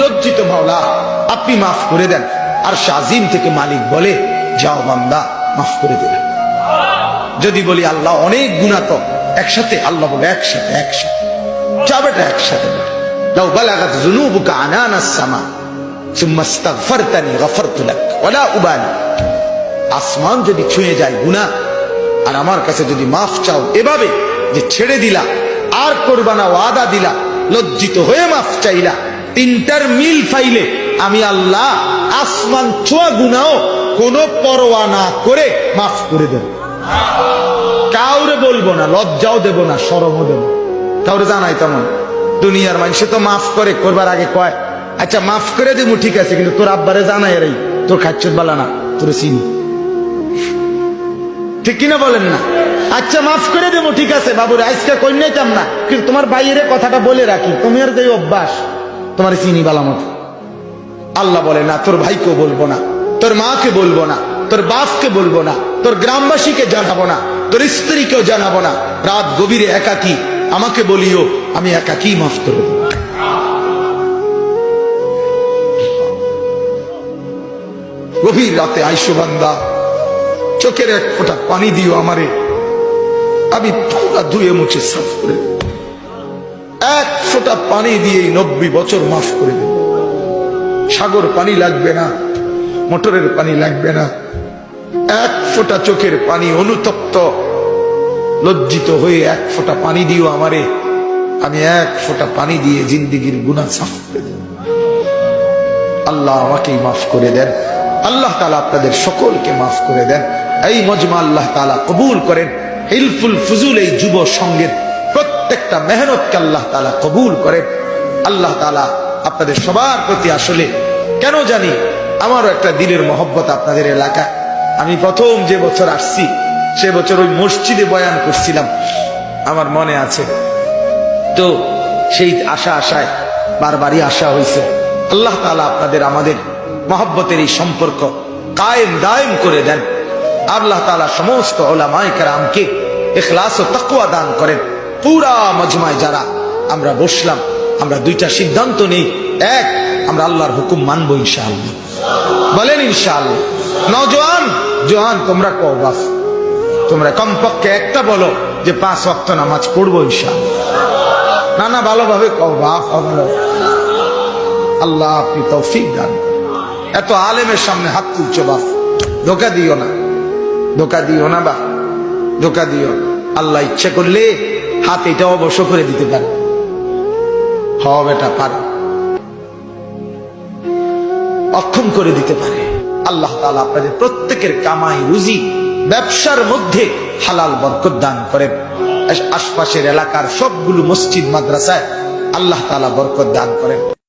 লজ্জিত মাওলা, আপনি মাফ করে দেন। আর শাজিম থেকে মালিক বলে, যাও বান্দা, মাফ করে দিলেন যদি বলি আল্লাহ অনেক গুণা তো, একসাথে, আল্লাহ বলে একসাথে একসাথে। একসাথে লাক, ওয়ালা উবালি আসমান যদি ছুঁয়ে যায় গুনাহ আর আমার কাছে যদি মাফ চাও এভাবে যে ছেড়ে দিলা, আর করবা না, ওয়াদা দিলা, লজ্জিত হয়ে মাফ চাইলা তিনটার মিল ফাইলে আমি আল্লাহ আসমান ছোয়া গুনাও কোনো পরোয়া না করে মাফ করে দেব। কাউরে বলব না, লজ্জাও দেব না সরমও দেব কাউরে জানাই তেমন দুনিয়ার মানুষে তো মাফ করে, করবার আগে কয় আচ্ছা মাফ করে দেবো ঠিক আছে, কিন্তু তোর আব্বারে জানাই রে, তোর খাচ্ছত বালা না, তোর চিনি। ঠিক কিনা বলেন না? আচ্ছা মাফ করে দেবো ঠিক আছে, বাবুর, আজকে কই নিতাম না কিন্তু তোমার বাইরে কথাটা বলে রাখি, তুমি আর যে অভ্যাস তোমার চিনি বালা মতো। আল্লাহ বলে, না, তোর ভাইকে বলব না, তোর মাকে বলব না, তোর বাপকে বলব না, তোর গ্রামবাসীকে জানাব না, তোর স্ত্রীকেও জানাব না। রাত গভীরে একাকি, আমাকে বলিও, আমি একাকি মাফ করে দেবো গভীর রাতে আইসো বান্দা, চোখের এক ফোঁটা পানি দিও আমারে। আমি পুরা ধুয়ে মুছে সাফ করে দেব। এক ফোঁটা পানি দিয়ে নব্বই বছর মাফ করে দেব। সাগর পানি লাগবে না, মোটরের পানি লাগবে না। এক ফোঁটা চোখের পানি অনুতপ্ত, লজ্জিত হয়ে এক ফোঁটা পানি দিও আমারে। আমি এক ফোঁটা পানি দিয়ে জিন্দিগির গুণা সাফ করে দেব। আল্লাহ আমাকেই মাফ করে দেন। আল্লাহ তালা আপনাদের সকলকে মাফ করে দেন। এই মজমা আল্লাহ তালা কবুল করেন। হিলফুল ফুজুল এই যুব সঙ্গের প্রত্যেকটা মেহনতকে আল্লাহ তালা কবুল করেন। আল্লাহ তালা আপনাদের সবার প্রতি আসলে, কেন জানি আমারও একটা দিলের মহব্বত আপনাদের এলাকায়। আমি প্রথম যে বছর আসছি, সে বছর ওই মসজিদে বয়ান করছিলাম। আমার মনে আছে। তো সেই আশা আশায় বারবারই আশা হয়েছে। আল্লাহ তালা আপনাদের আমাদের মহব্বতের এই সম্পর্ক কায়েম দায়েম করে দেন। আল্লাহ তালা সমস্ত ওলামায় কারামকে এখলাস ও তাকুয়া দান করেন। পুরা মজমায় যারা আমরা বসলাম, আমরা দুইটা সিদ্ধান্ত নেই। এক, আমরা আল্লাহর হুকুম মানবো ইনশাআল্লাহ। বলেন ইনশাআল্লাহ। নজওয়ান জোয়ান তোমরা কও বাস তোমরা কমপক্ষে একটা বলো যে পাঁচ অক্ত নামাজ পড়ব ইনশাআল্লাহ। না না, ভালোভাবে বাপ আমরা আল্লাহ আপনি তৌফিক দান। এত আলেমের সামনে হাত তুলছো বাপ। ধোকা দিও না। ধোকা দিও না বা ধোকা দিও। আল্লাহ ইচ্ছে করলে হাত এটা অবশ্য করে দিতে পারে। হব বেটা, পারে। অক্ষম করে দিতে পারে। আল্লাহ তালা আপনাদের প্রত্যেকের কামাই, রুজি, ব্যবসার মধ্যে হালাল বরকত দান করেন। আশপাশের এলাকার সবগুলো মসজিদ, মাদ্রাসায় আল্লাহ তালা বরকত দান করেন।